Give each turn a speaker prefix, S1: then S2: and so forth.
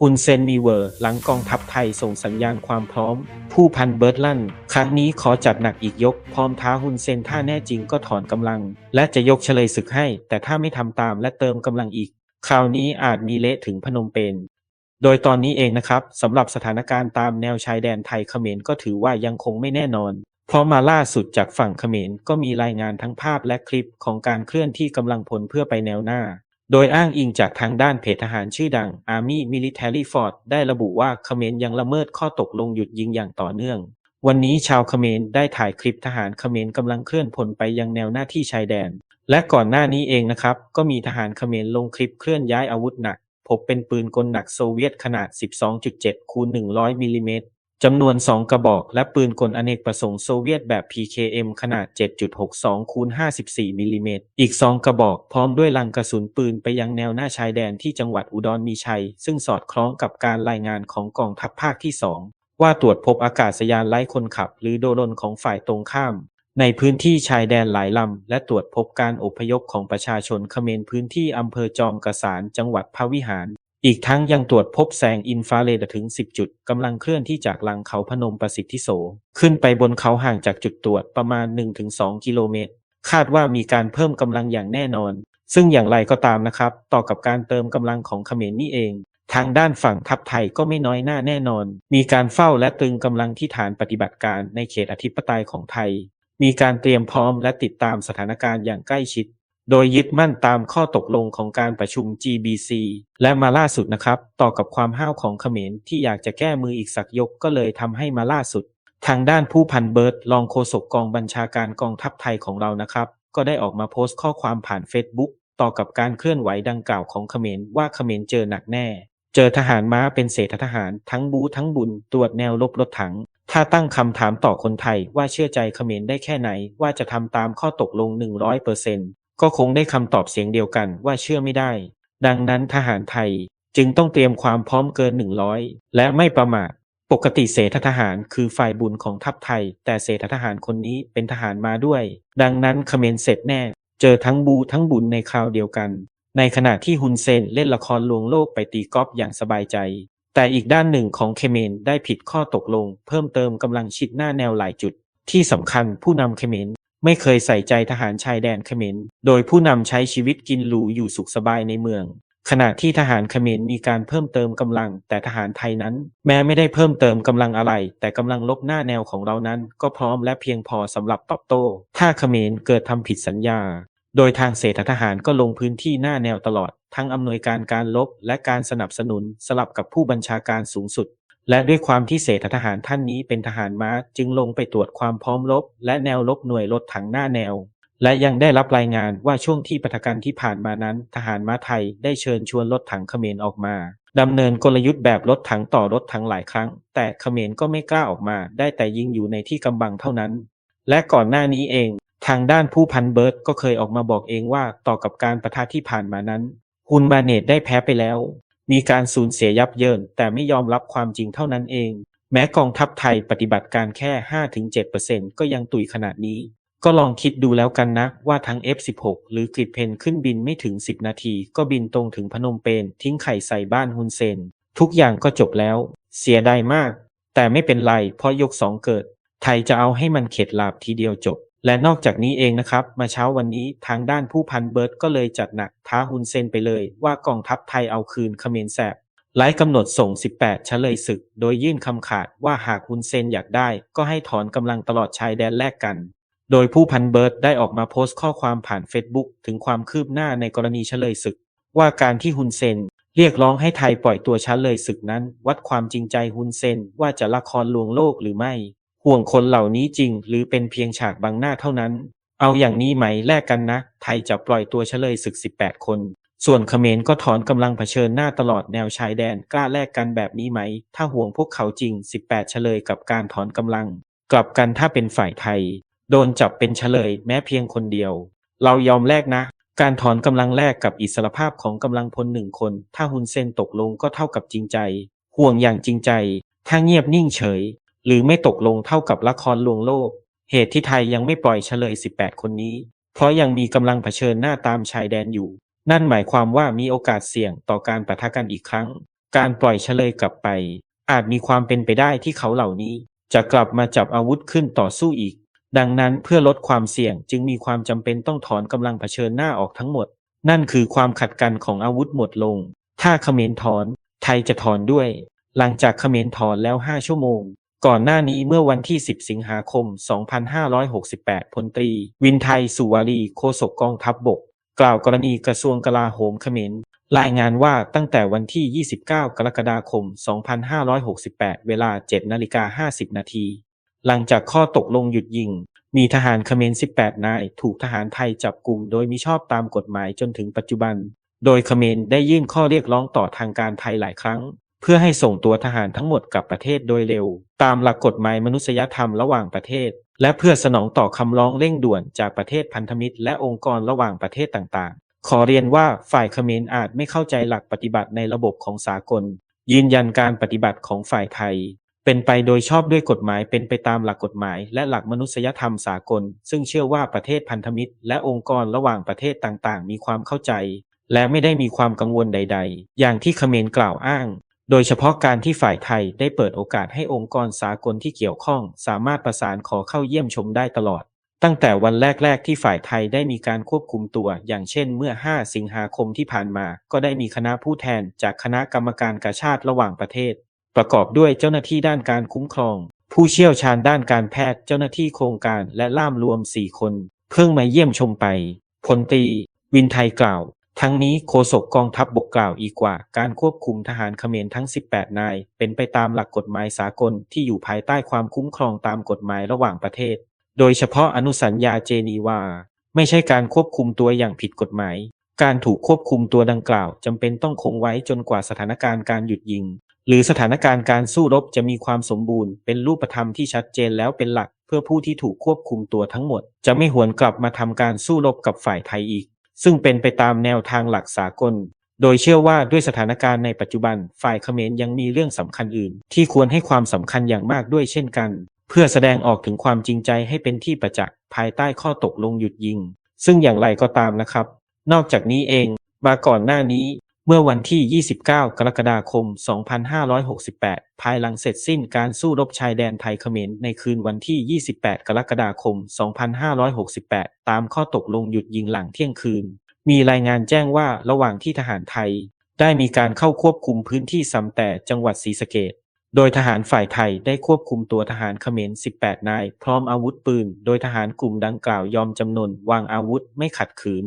S1: ฮุนเซนมีเวอร์หลังกองทัพไทยส่งสัญญาณความพร้อม ผู้พันเบิร์ดลั่น ครั้งนี้ขอจัดหนักอีกยก พร้อมท้าฮุนเซนถ้าแน่จริงก็ถอนกำลัง และจะยกเฉลยศึกให้ แต่ถ้าไม่ทำตามและเติมกำลังอีก คราวนี้อาจมีเละถึงพนมเปญโดยตอนนี้เองนะครับสำหรับสถานการณ์ตามแนวชายแดนไทยเขมรก็ถือว่ายังคงไม่แน่นอน เพราะมาล่าสุดจากฝั่งเขมรก็มีรายงานทั้งภาพและคลิปของการเคลื่อนที่กำลังพลเพื่อไปแนวหน้า โดยอ้างอิงจากทางด้านเพจทหารชื่อดัง Army Military Force ได้ระบุว่าเขมรยังละเมิดข้อตกลงหยุดยิงอย่างต่อเนื่อง วันนี้ชาวเขมรได้ถ่ายคลิปทหารเขมรกำลังเคลื่อนพลไปยังแนวหน้าที่ชายแดน และก่อนหน้านี้เองนะครับ ก็มีทหารเขมรลงคลิปเคลื่อนย้ายอาวุธหนัก พบเป็นปืนกลหนักโซเวียตขนาด 12.7 คูณ 100 มิลลิเมตร จำนวน 2 กระบอก และปืนกลอเนกประสงค์โซเวียตแบบ PKM ขนาด 7.62คูณ54มิลลิเมตร อีก 2 กระบอก พร้อมด้วยลังกระสุนปืนไปยังแนวหน้าชายแดนที่จังหวัดอุดรมีชัย ซึ่งสอดคล้องกับการรายงานของกองทัพภาคที่ 2 ว่าตรวจพบอากาศยานไร้คนขับ หรือโดรนของฝ่ายตรงข้าม ในพื้นที่ชายแดนหลายลำ และตรวจพบการอพยพของประชาชนเขมรพื้นที่อำเภอจอมกระสานจังหวัดพะวิหาร อีกทั้งยังตรวจพบแสงอินฟราเรดถึง 10 จุดกำลังเคลื่อนที่จากหลังเขาพนมประสิทธิโส ขึ้นไปบนเขาห่างจากจุดตรวจประมาณ 1-2 กิโลเมตร คาดว่ามีการเพิ่มกำลังอย่างแน่นอน ซึ่งอย่างไรก็ตามนะครับ ต่อกับการเติมกำลังของเขมรนี่เอง ทางด้านฝั่งทัพไทยก็ไม่น้อยหน้าแน่นอน มีการเฝ้าและตึงกำลังที่ฐานปฏิบัติการในเขตอธิปไตยของไทย มีการเตรียมพร้อมและติดตามสถานการณ์อย่างใกล้ชิด โดยยึดมั่นตามข้อตกลงของการประชุม GBC และมาล่าสุดนะครับ ต่อกับความห้าวของเขมรที่อยากจะแก้มืออีกสักยกก็เลยทำให้มาล่าสุด ทางด้านผู้พันเบิร์ตรองโฆษกกองบัญชาการกองทัพไทยของเรานะครับ ก็ได้ออกมาโพสต์ข้อความผ่าน Facebook ต่อกับการเคลื่อนไหวดังกล่าวของเขมรว่าเขมรเจอหนักแน่ เจอทหารม้าเป็นเศษทหารทั้งบูทั้งบุญตรวจแนวลบรถถัง ถ้าตั้งคำถามต่อคนไทยว่าเชื่อใจเขมรได้แค่ไหนว่าจะทำตามข้อตกลง 100% ก็คงได้คำตอบเสียงเดียวกันว่าเชื่อไม่ได้ ดังนั้นทหารไทยจึงต้องเตรียมความพร้อมเกิน 100 และไม่ประมาท ปกติเสถทหารคือฝ่ายบุญของทัพไทย แต่เสถทหารคนนี้เป็นทหารมาด้วย ดังนั้นเขมรเสร็จแน่ เจอทั้งบูทั้งบุญในคราวเดียวกัน ในขณะที่ฮุนเซนเล่นละครลวงโลกไปตีกอล์ฟอย่างสบายใจ แต่อีกด้านหนึ่งของเคเมนได้ผิดข้อตกลง เพิ่มเติมกำลังชิดหน้าแนวหลายจุด ที่สำคัญผู้นำเคเมน ไม่เคยใส่ใจทหารชายแดนเขมร โดยผู้นำใช้ชีวิตกินหรูอยู่สุขสบายในเมือง ขณะที่ทหารเขมรมีการเพิ่มเติมกำลัง แต่ทหารไทยนั้น แม้ไม่ได้เพิ่มเติมกำลังอะไร แต่กำลังลบหน้าแนวของเรานั้น ก็พร้อมและเพียงพอสำหรับตอบโต้ ถ้าเขมรเกิดทำผิดสัญญา โดยทางเศรษฐทหารก็ลงพื้นที่หน้าแนวตลอด ทั้งอำนวยการการลบและการสนับสนุนสลับกับผู้บัญชาการสูงสุด และด้วยความที่เศรษฐทหารท่านนี้เป็นทหารม้าจึงลงไปตรวจความพร้อมรบ และแนวรบหน่วยรถถังหน้าแนว และยังได้รับรายงานว่าช่วงที่ปะทะกันที่ผ่านมานั้น ทหารม้าไทยได้เชิญชวนรถถังเขมรออกมาดำเนินกลยุทธ์แบบรถถังต่อรถถังหลายครั้ง แต่เขมรก็ไม่กล้าออกมา ได้แต่ยิงอยู่ในที่กำบังเท่านั้น และก่อนหน้านี้เอง ทางด้านผู้พันเบิร์ตก็เคยออกมาบอกเองว่าต่อกับการประทะที่ผ่านมานั้นฮุนบาเนตได้แพ้ไปแล้ว มีการสูญเสียยับเยิน แต่ไม่ยอมรับความจริงเท่านั้นเอง แม้กองทัพไทยปฏิบัติการแค่ 5-7%ก็ยังตุยขนาดนี้ ก็ลองคิดดูแล้วกันนะ ว่าทั้ง F16 หรือกริดเพนขึ้นบินไม่ถึง 10 นาที ก็บินตรงถึงพนมเปญทิ้งไข่ใส่บ้านฮุนเซน ทุกอย่างก็จบแล้ว เสียดายมาก แต่ไม่เป็นไรเพราะยกสองเกิด ไทยจะเอาให้มันเข็ดหลาบทีเดียวจบ และนอกจากนี้เองนะครับ มาเช้าวันนี้ทางด้านผู้พันเบิร์ตก็เลยจัดหนักท้าฮุนเซนไปเลยว่ากองทัพไทยเอาคืนเขมรแสบไล่กำหนดส่ง 18 เฉลยศึก โดยยื่นคำขาดว่าหากฮุนเซนอยากได้ ก็ให้ถอนกำลังตลอดชายแดนแลกกัน โดยผู้พันเบิร์ตได้ออกมาโพสต์ข้อความผ่านเฟซบุ๊กถึงความคืบหน้าในกรณีเฉลยศึก ว่าการที่ฮุนเซนเรียกร้องให้ไทยปล่อยตัวเฉลยศึกนั้น วัดความจริงใจฮุนเซนว่าจะละครลวงโลกหรือไม่ ห่วงคนเหล่านี้จริง หรือเป็นเพียงฉากบังหน้าเท่านั้น เอาอย่างนี้ไหมแลกกันนะ ไทยจะปล่อยตัวเฉลยศึก 18 คน ส่วนเขมรก็ถอนกำลังเผชิญหน้าตลอดแนวชายแดนกล้าแลกกันแบบนี้ไหม ถ้าห่วงพวกเขาจริง 18 เฉลยกับการถอนกำลัง กลับกันถ้าเป็นฝ่ายไทย โดนจับเป็นเฉลยแม้เพียงคนเดียว เรายอมแลกนะการถอนกำลังแลกกับอิสรภาพของกำลังพลหนึ่งคน ถ้าฮุนเซนตกลงก็เท่ากับจริงใจ ห่วงอย่างจริงใจ ถ้าเงียบนิ่งเฉย หรือไม่ตกลงเท่ากับละครลวงโลก เหตุที่ไทยยังไม่ปล่อยเฉลย 18 คนนี้ เพราะยังมีกำลังเผชิญหน้าตามชายแดนอยู่ นั่นหมายความว่ามีโอกาสเสี่ยงต่อการปะทะกันอีกครั้ง การปล่อยเฉลยกลับไป อาจมีความเป็นไปได้ที่เขาเหล่านี้ จะกลับมาจับอาวุธขึ้นต่อสู้อีก ดังนั้นเพื่อลดความเสี่ยงจึงมีความจำเป็นต้องถอนกำลังเผชิญหน้าออกทั้งหมด นั่นคือความขัดกันของอาวุธหมดลง ถ้าเขมรถอน ไทยจะถอนด้วย หลังจากเขมรถอนแล้ว 5 ชั่วโมง ก่อนหน้านี้เมื่อวันที่ 10 สิงหาคม 2568 พลตรี วินไทย สุวารีโฆษกกองทัพบบก กล่าวกรณีกระทรวงกลาโหมเขมรรายงานว่าตั้งแต่วันที่ 29 กรกฎาคม 2568 เวลา 7 นาฬิกา 50 นาที หลังจากข้อตกลงหยุดยิง มีทหารเขมร 18 นาย ถูกทหารไทยจับกลุ่มโดยมิชอบตามกฎหมายจนถึงปัจจุบัน โดยเขมรได้ยื่นข้อเรียกร้องต่อทางการไทยหลายครั้ง เพื่อให้ส่งตัวทหารทั้งหมดกลับประเทศโดยเร็ว ตามหลักกฎหมายมนุษยธรรมระหว่างประเทศ และเพื่อสนองต่อคำร้องเร่งด่วนจากประเทศพันธมิตร และองค์กรระหว่างประเทศต่างๆ ขอเรียนว่าฝ่ายเขมรอาจไม่เข้าใจหลักปฏิบัติในระบบของสากล ยืนยันการปฏิบัติของฝ่ายไทย เป็นไปโดยชอบด้วยกฎหมายเป็นไปตามหลักกฎหมาย และหลักมนุษยธรรมสากล ซึ่งเชื่อว่าประเทศพันธมิตร และองค์กรระหว่างประเทศต่างๆ มีความเข้าใจและไม่ได้มีความกังวลใด ๆ อย่างที่เขมรกล่าวอ้าง โดยเฉพาะการที่ฝ่ายไทยได้เปิดโอกาสให้องค์กรสากลที่เกี่ยวข้อง สามารถประสานขอเข้าเยี่ยมชมได้ตลอด ตั้งแต่วันแรก ๆ ที่ฝ่ายไทยได้มีการควบคุมตัว อย่างเช่น เมื่อ 5 สิงหาคมที่ผ่านมา ก็ได้มีคณะผู้แทนจากคณะกรรมการกาชาติระหว่างประเทศ ประกอบด้วยเจ้าหน้าที่ด้านการคุ้มครอง ผู้เชี่ยวชาญด้านการแพทย์เจ้าหน้าที่โครงการและล่ามรวม 4 คน เพิ่งมาเยี่ยมชมไปพลตีวินไทยกล่าว ทั้งนี้โฆษกกองทัพบบกกล่าวอีกว่า การควบคุมทหารเขมรทั้ง 18 นาย เป็นไปตามหลักกฎหมายสากลที่อยู่ภายใต้ความคุ้มครองตามกฎหมายระหว่างประเทศ โดยเฉพาะอนุสัญญาเจนีวา ไม่ใช่การควบคุมตัวอย่างผิดกฎหมาย การถูกควบคุมตัวดังกล่าวจำเป็นต้องคงไว้จนกว่าสถานการณ์การหยุดยิง หรือสถานการณ์การสู้รบจะมีความสมบูรณ์ เป็นรูปธรรมที่ชัดเจนแล้วเป็นหลัก เพื่อผู้ที่ถูกควบคุมตัวทั้งหมด จะไม่หวนกลับมาทำการสู้รบกับฝ่ายไทยอีก ซึ่งเป็นไปตามแนวทางหลักสากล โดยเชื่อว่าด้วยสถานการณ์ในปัจจุบันฝ่ายเขมรยังมีเรื่องสำคัญอื่น ที่ควรให้ความสำคัญอย่างมากด้วยเช่นกัน เพื่อแสดงออกถึงความจริงใจให้เป็นที่ประจักษ์ภายใต้ข้อตกลงหยุดยิง ซึ่งอย่างไรก็ตามนะครับ นอกจากนี้เองมาก่อนหน้านี้ เมื่อวันที่ 29 กรกฎาคม 2568 ภายหลังเสร็จสิ้นการสู้รบชายแดนไทยเขมรในคืนวันที่ 28 กรกฎาคม 2568 ตามข้อตกลงหยุดยิงหลังเที่ยงคืน มีรายงานแจ้งว่าระหว่างที่ทหารไทย ได้มีการเข้าควบคุมพื้นที่ซำแต่จังหวัดศรีสะเกษโดยทหารฝ่ายไทยได้ควบคุมตัวทหารเขมร 18 นาย พร้อมอาวุธปืน โดยทหารกลุ่มดังกล่าวยอมจำนนวางอาวุธไม่ขัดขืน